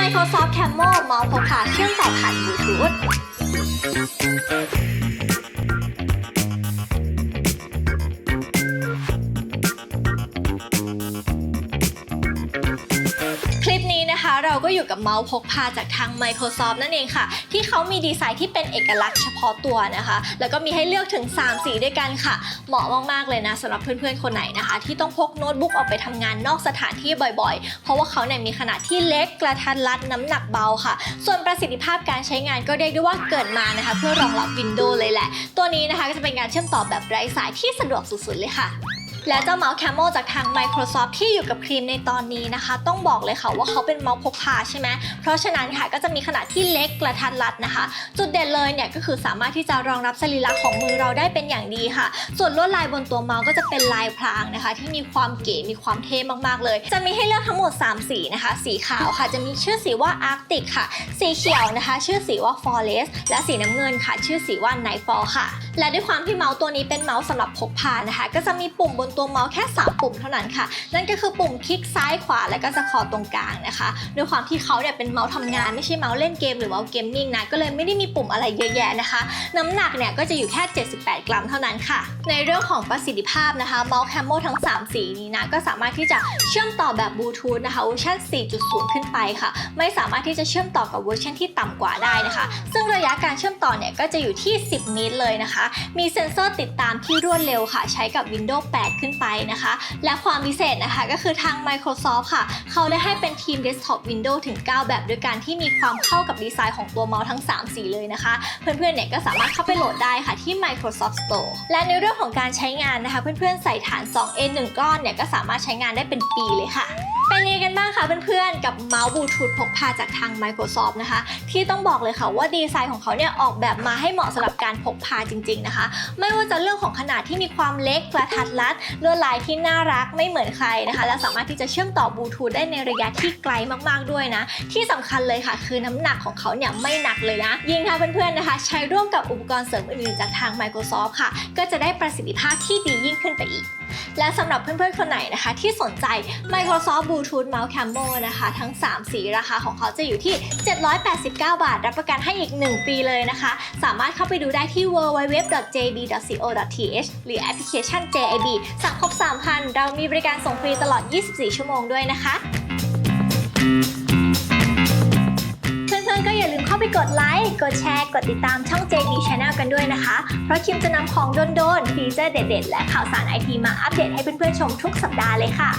Microsoft Camo เมาส์พกพาเชื่อมต่อผ่านบลูทูธ เราก็อยู่กับเมาส์พกพาจากทาง Microsoft นั่นเองค่ะ ที่เขามีดีไซน์ที่เป็นเอกลักษณ์เฉพาะตัวนะคะ แล้วก็มีให้เลือกถึง 3 สีด้วยกันค่ะ เหมาะมากๆเลยนะสำหรับเพื่อนๆคนไหนนะคะ ที่ต้องพกโน้ตบุ๊กออกไปทำงานนอกสถานที่บ่อยๆ เพราะว่าเขาเนี่ยมีขนาดที่เล็กกระทัดรัดน้ำหนักเบาค่ะ ส่วนประสิทธิภาพการใช้งานก็เรียกได้ว่าเกิดมานะคะ เพื่อรองรับ Windows เลยแหละ ตัวนี้นะคะก็จะเป็นการเชื่อมต่อแบบไร้สายที่สะดวกสุดๆเลยค่ะ และเจ้าเมาส์ Camel จากทาง Microsoft ที่อยู่กับครีมในตอนนี้นะคะ ต้องบอกเลยค่ะว่าเขาเป็นเมาส์พกพาใช่ไหมเพราะฉะนั้นค่ะก็จะมีขนาดที่เล็กกระทัดรัดนะคะ จุดเด่นเลยเนี่ยก็คือสามารถที่จะรองรับสรีระของมือเราได้เป็นอย่างดีค่ะ ส่วนลวดลายบนตัวเมาส์ก็จะเป็นลายพรางนะคะ ที่มีความเก๋มีความเท่มากๆเลย จะมีให้เลือกทั้งหมด 3 สีนะคะ สีขาวค่ะ จะมีชื่อสีว่า Arctic ค่ะ สีเขียวนะคะ ชื่อสีว่า Forest และสีน้ำเงินค่ะ ชื่อสีว่า Nightfall ค่ะและด้วยความที่เมาส์ตัวนี้เป็นเมาส์สำหรับพกพานะคะ ก็จะมีปุ่มบนตัวเมาส์แค่ 3 ปุ่มเท่านั้นค่ะ นั่นก็คือปุ่มคลิกซ้ายขวาและก็สคอร์ตรงกลางนะคะ ด้วยความที่เขาเนี่ยเป็นเมาส์ทำงานไม่ใช่เมาส์เล่นเกมหรือเมาส์เกมมิ่งนะ ก็เลยไม่ได้มีปุ่มอะไรเยอะแยะนะคะ น้ำหนักเนี่ยก็จะอยู่แค่ 78 กรัมเท่านั้นค่ะ ในเรื่องของประสิทธิภาพนะคะเมาส์แคมโมทั้ง 3 สีนี้นะก็สามารถที่จะเชื่อมต่อแบบบลูทูธนะคะเวอร์ชัน4.0 ขึ้นไปค่ะ ไม่สามารถที่จะเชื่อมต่อกับเวอร์ชันที่ต่ำกว่าได้นะคะ ซึ่งระยะการเชื่อมต่อเนี่ยก็จะอยู่ที่ 10นิตเลยนะคะมีเซ็นเซอร์ติดตามที่รวดเร็วค่ะ ใช้กับ Windows 8 ขึ้นไปนะคะ และความพิเศษนะคะก็คือทาง Microsoft ค่ะ เขาได้ให้เป็นทีม Desktop Windows ถึง 9 แบบด้วยกันที่มีความเข้ากับดีไซน์ของตัวเมาส์ทั้ง 3 สีเลยนะคะ เพื่อนๆเนี่ยก็สามารถเข้าไปโหลดได้ค่ะที่ Microsoft Store และในเรื่องของการใช้งานนะคะ เพื่อนๆใส่ฐาน 2A 1ก้อนเนี่ยก็สามารถใช้งานได้เป็นปีเลยค่ะเป็นยังไงกันบ้างคะเพื่อนๆ กับเมาส์บลูทูธพกพาจากทาง Microsoft นะคะ ที่ต้องบอกเลยค่ะว่าดีไซน์ของเขาเนี่ยออกแบบมาให้เหมาะสำหรับการพกพาจริงๆนะคะ ไม่ว่าจะเรื่องของขนาดที่มีความเล็กกระทัดรัดลวดลายที่น่ารักไม่เหมือนใครนะคะ และสามารถที่จะเชื่อมต่อบลูทูธได้ในระยะที่ไกลมากๆด้วยนะ ที่สำคัญเลยค่ะ คือน้ำหนักของเขาเนี่ยไม่หนักเลยนะ ยิ่งถ้าเพื่อนๆนะคะ ใช้ร่วมกับอุปกรณ์เสริมอื่นๆจากทาง Microsoft ค่ะ ก็จะได้ประสิทธิภาพที่ดียิ่งขึ้นไปอีกและสำหรับเพื่อนๆ คนไหนนะคะ ที่สนใจ Microsoft Bluetooth Mouse Camo นะคะ ทั้ง 3 สีราคาของเขาจะอยู่ที่ 789 บาท รับประกันให้อีก 1 ปีเลยนะคะ สามารถเข้าไปดูได้ที่ www.jb.co.th หรือแอปพลิเคชัน JIB สั่งครบ 3,000 เรามีบริการส่งฟรีตลอด 24 ชั่วโมงด้วยนะคะ เพื่อนๆ ก็อย่าลืมเข้าไปกดไลค์ กดแชร์ กดติดตามช่อง JD Channel กันด้วยนะคะ เพราะคิมจะนำของโดนๆ ฟีเจอร์เด็ดๆ และข่าวสารไอทีมาอัปเดตให้เพื่อนๆ ชมทุกสัปดาห์เลยค่ะ